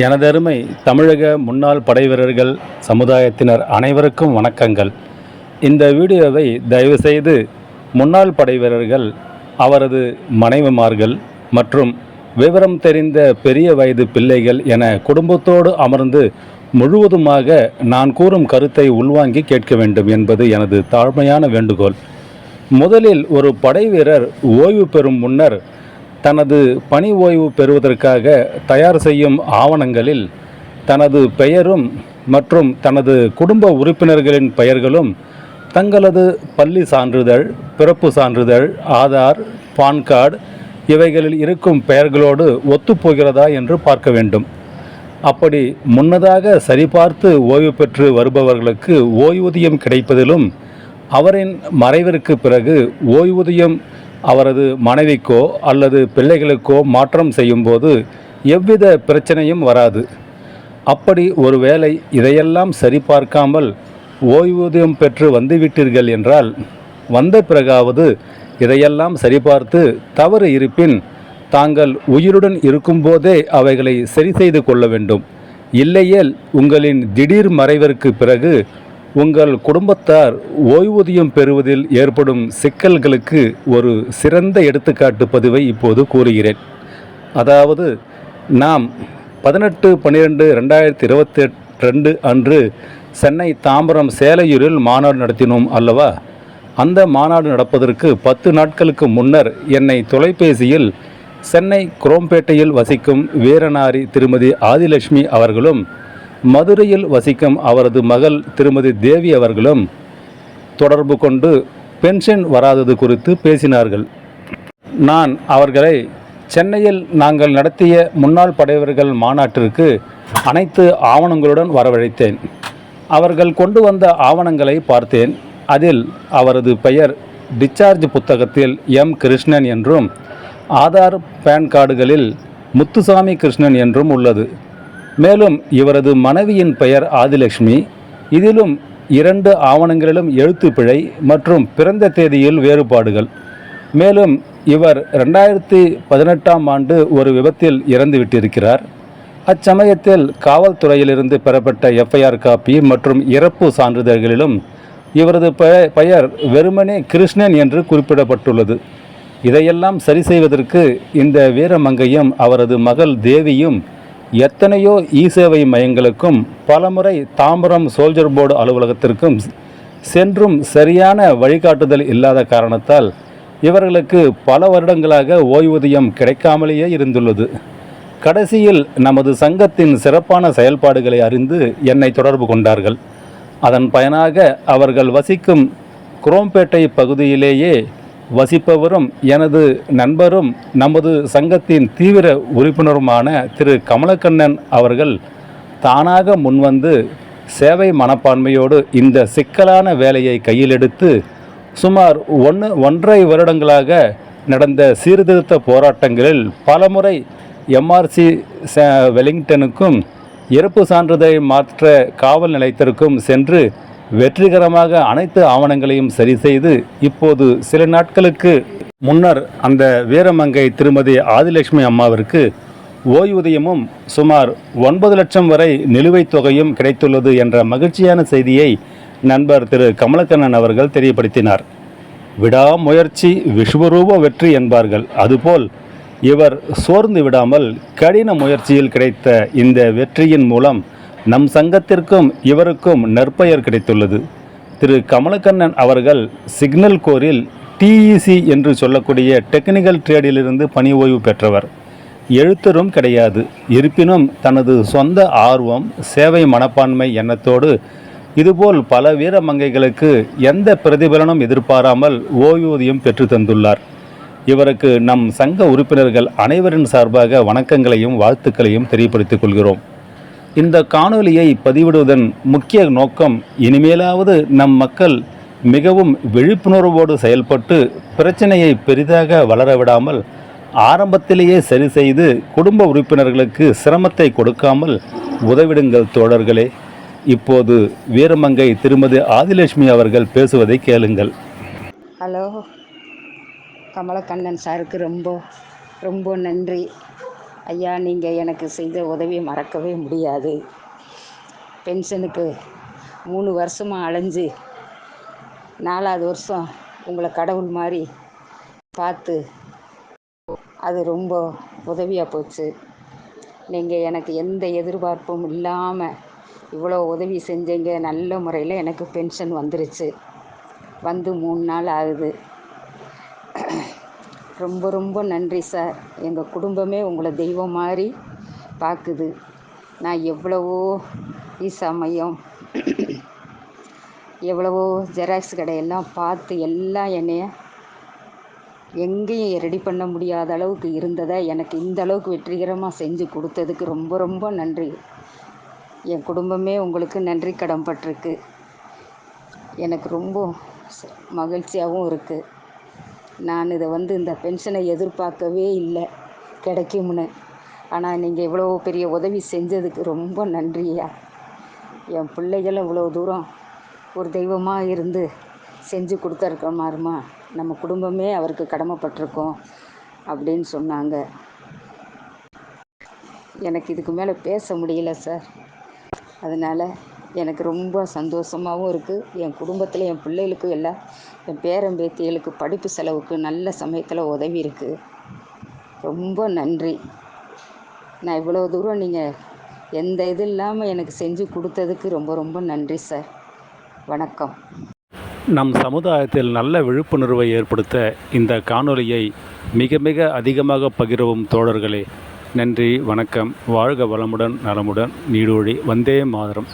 எனதருமை தமிழக முன்னாள் படைவீரர்கள் சமுதாயத்தினர் அனைவருக்கும் வணக்கங்கள். இந்த வீடியோவை தயவுசெய்து முன்னாள் படைவீரர்கள் அவரது மனைவிமார்கள் மற்றும் விவரம் தெரிந்த பெரிய வயது பிள்ளைகள் என குடும்பத்தோடு அமர்ந்து முழுவதுமாக நான் கூறும் கருத்தை உள்வாங்கி கேட்க வேண்டும் என்பது எனது தாழ்மையான வேண்டுகோள். முதலில் ஒரு படைவீரர் ஓய்வு பெறும் முன்னர் தனது பணி ஓய்வு பெறுவதற்காக தயார் செய்யும் ஆவணங்களில் தனது பெயரும் மற்றும் தனது குடும்ப உறுப்பினர்களின் பெயர்களும் தங்களது பள்ளி சான்றிதழ் பிறப்பு சான்றிதழ் ஆதார் பான் கார்டு இவைகளில் இருக்கும் பெயர்களோடு ஒத்துப்போகிறதா என்று பார்க்க வேண்டும். அப்படி முன்னதாக சரிபார்த்து ஓய்வு பெற்று வருபவர்களுக்கு ஓய்வூதியம் கிடைப்பதிலும் அவரின் மறைவிற்கு பிறகு ஓய்வூதியம் அவரது மனைவிக்கோ அல்லது பிள்ளைகளுக்கோ மாற்றம் செய்யும்போது எவ்வித பிரச்சனையும் வராது. அப்படி ஒருவேளை இதையெல்லாம் சரிபார்க்காமல் ஓய்வூதியம் பெற்று வந்துவிட்டீர்கள் என்றால் வந்த பிறகாவது இதையெல்லாம் சரிபார்த்து தவறு இருப்பின் தாங்கள் உயிருடன் இருக்கும்போதே அவைகளை சரி செய்து கொள்ள வேண்டும். இல்லையேல் உங்களின் திடீர் மறைவிற்கு பிறகு உங்கள் குடும்பத்தார் ஓய்வூதியம் பெறுவதில் ஏற்படும் சிக்கல்களுக்கு ஒரு சிறந்த எடுத்துக்காட்டு பதிவை இப்போது கூறுகிறேன். அதாவது நாம் பதினெட்டு பன்னிரெண்டு ரெண்டாயிரத்தி இருபத்தி ரெண்டு அன்று சென்னை தாம்பரம் சேலையூரில் மாநாடு நடத்தினோம் அல்லவா? அந்த மாநாடு நடப்பதற்கு பத்து நாட்களுக்கு முன்னர் என்னை தொலைபேசியில் சென்னை குரோம்பேட்டையில் வசிக்கும் வீரநாரி திருமதி ஆதிலட்சுமி அவர்களும் மதுரையில் வசிக்கும் அவரது மகள் திருமதி தேவி அவர்களும் தொடர்பு கொண்டு பென்ஷன் வராதது குறித்து பேசினார்கள். நான் அவர்களை சென்னையில் நாங்கள் நடத்திய முன்னாள் படையவர்கள் மாநாட்டிற்கு அனைத்து ஆவணங்களுடன் வரவழைத்தேன். அவர்கள் கொண்டு வந்த ஆவணங்களை பார்த்தேன். அதில் அவரது பெயர் டிஸ்சார்ஜ் புத்தகத்தில் எம். கிருஷ்ணன் என்றும் ஆதார் பேன் கார்டுகளில் முத்துசாமி கிருஷ்ணன் என்றும் உள்ளது. மேலும் இவரது மனைவியின் பெயர் ஆதிலட்சுமி இதிலும் இரண்டு ஆவணங்களிலும் எழுத்துப்பிழை மற்றும் பிறந்த தேதியில் வேறுபாடுகள். மேலும் இவர் ரெண்டாயிரத்தி பதினெட்டாம் ஆண்டு ஒரு விபத்தில் இறந்துவிட்டிருக்கிறார். அச்சமயத்தில் காவல்துறையிலிருந்து பெறப்பட்ட எஃப்ஐஆர் காப்பி மற்றும் இறப்பு சான்றிதழ்களிலும் இவரது பெ- பெயர் வெறுமனே கிருஷ்ணன் என்று குறிப்பிடப்பட்டுள்ளது. இதையெல்லாம் சரி செய்வதற்கு இந்த வீரமங்கையும் அவரது மகள் தேவியும் எத்தனையோ இ சேவை மையங்களுக்கும் பலமுறை தாம்பரம் சோல்ஜர் போர்டு அலுவலகத்திற்கும் சென்றும் சரியான வழிகாட்டுதல் இல்லாத காரணத்தால் இவர்களுக்கு பல வருடங்களாக ஓய்வூதியம் கிடைக்காமலேயே இருந்துள்ளது. கடைசியில் நமது சங்கத்தின் சிறப்பான செயல்பாடுகளை அறிந்து என்னை தொடர்பு கொண்டார்கள். அதன் பயனாக அவர்கள் வசிக்கும் குரோம்பேட்டை பகுதியிலேயே வசிப்பவரும் எனது நண்பரும் நமது சங்கத்தின் தீவிர உறுப்பினருமான திரு கமலக்கண்ணன் அவர்கள் தானாக முன்வந்து சேவை மனப்பான்மையோடு இந்த சிக்கலான வேலையை கையில் எடுத்து சுமார் ஒன்று ஒன்றரை வருடங்களாக நடந்த சீர்திருத்த போராட்டங்களில் பலமுறை எம்ஆர்சி வெலிங்டனுக்கும் இறப்பு சான்றிதழை மாற்ற காவல் நிலையத்திற்கும் சென்று வெற்றிகரமாக அனைத்து ஆவணங்களையும் சரி செய்து இப்போது சில நாட்களுக்கு முன்னர் அந்த வீரமங்கை திருமதி ஆதிலட்சுமி அம்மாவிற்கு ஓய்வூதியமும் சுமார் ஒன்பது லட்சம் வரை நிலுவைத் தொகையும் கிடைத்துள்ளது என்ற மகிழ்ச்சியான செய்தியை நண்பர் திரு கமலக்கண்ணன் அவர்கள் தெரியப்படுத்தினார். விடாமுயற்சி விஸ்வரூப வெற்றி என்பார்கள். அதுபோல் இவர் சோர்ந்து விடாமல் கடின முயற்சியில் கிடைத்த இந்த வெற்றியின் மூலம் நம் சங்கத்திற்கும் இவருக்கும் நற்பெயர் கிடைத்துள்ளது. திரு. கமலக்கண்ணன் அவர்கள் சிக்னல் கோரில் டிஇசி என்று சொல்லக்கூடிய டெக்னிக்கல் ட்ரேடிலிருந்து பணி ஓய்வு பெற்றவர். எழுத்தரும் கிடையாது. இருப்பினும் தனது சொந்த ஆர்வம் சேவை மனப்பான்மை எண்ணத்தோடு இதுபோல் பல வீர மங்கைகளுக்கு எந்த பிரதிபலனும் எதிர்பாராமல் ஓய்வூதியம் பெற்று தந்துள்ளார். இவருக்கு நம் சங்க உறுப்பினர்கள் அனைவரின் சார்பாக வணக்கங்களையும் வாழ்த்துக்களையும் தெரியப்படுத்திக் கொள்கிறோம். இந்த காணொலியை பதிவிடுவதன் முக்கிய நோக்கம் இனிமேலாவது நம் மக்கள் மிகவும் விழிப்புணர்வோடு செயல்பட்டு பிரச்சனையை பெரிதாக வளர விடாமல் ஆரம்பத்திலேயே சரி செய்து குடும்ப உறுப்பினர்களுக்கு சிரமத்தை கொடுக்காமல் உதவிடுங்கள் தோழர்களே. இப்போது வீரமங்கை திருமதி ஆதிலட்சுமி அவர்கள் பேசுவதை கேளுங்கள். ஹலோ. கமலக்கண்ணன் சாருக்கு ரொம்ப ரொம்ப நன்றி. ஐயா நீங்கள் எனக்கு செய்த உதவியை மறக்கவே முடியாது. பென்ஷனுக்கு மூணு வருஷமாக அலைஞ்சு நாலாவது வருஷம் உங்களை கடவுள் மாதிரி பார்த்து அது ரொம்ப உதவியாக போச்சு. நீங்கள் எனக்கு எந்த எதிர்பார்ப்பும் இல்லாமல் இவ்வளோ உதவி செஞ்சீங்க. நல்ல முறையில் எனக்கு பென்ஷன் வந்துருச்சு. வந்து மூணு நாள் ஆகுது. ரொம்ப ரொம்ப நன்றி சார். எங்கள் குடும்பமே உங்களை தெய்வம் மாதிரி பார்க்குது நான் எவ்வளவோ ஈசா மையம் எவ்வளவோ ஜெராக்ஸ் கடையெல்லாம் பார்த்து எல்லாம் என்னைய எங்கேயும் ரெடி பண்ண முடியாத அளவுக்கு இருந்ததை எனக்கு இந்த அளவுக்கு வெற்றிகரமாக செஞ்சு கொடுத்ததுக்கு ரொம்ப ரொம்ப நன்றி. என் குடும்பமே உங்களுக்கு நன்றி கடன் பட்டிருக்கு. எனக்கு ரொம்ப மகிழ்ச்சியாகவும் இருக்குது நான் இதை வந்து இந்த பென்ஷனை எதிர்பார்க்கவே இல்லை. கிடைக்கும்னு. ஆனால் நீங்கள் இவ்வளோ பெரிய உதவி செஞ்சதுக்கு ரொம்ப நன்றியா என் பிள்ளைகள் இவ்வளோ தூரம் ஒரு தெய்வமாக இருந்து செஞ்சு கொடுத்துருக்க மாறுமா நம்ம குடும்பமே அவருக்கு கடமைப்பட்டிருக்கோம் அப்படின்னு சொன்னாங்க. எனக்கு இதுக்கு மேலே பேச முடியல சார். அதனால் எனக்கு ரொம்ப சந்தோஷமாகவும் இருக்குது என் குடும்பத்தில் என் பிள்ளைகளுக்கு எல்லாம் என் பேரன் பேத்திகளுக்கு படிப்பு செலவுக்கு நல்ல சமயத்தில் உதவி இருக்குது ரொம்ப நன்றி. நான் இவ்வளோ தூரம் நீங்கள் எந்த இது இல்லாமல் எனக்கு செஞ்சு கொடுத்ததுக்கு ரொம்ப ரொம்ப நன்றி சார். வணக்கம். நம் சமுதாயத்தில் நல்ல விழிப்புணர்வை ஏற்படுத்த இந்த காணொலியை மிக மிக அதிகமாக பகிரவும் தோழர்களே. நன்றி வணக்கம். வாழ்க வளமுடன் நலமுடன். நீடோழி வந்தே மாதரம்.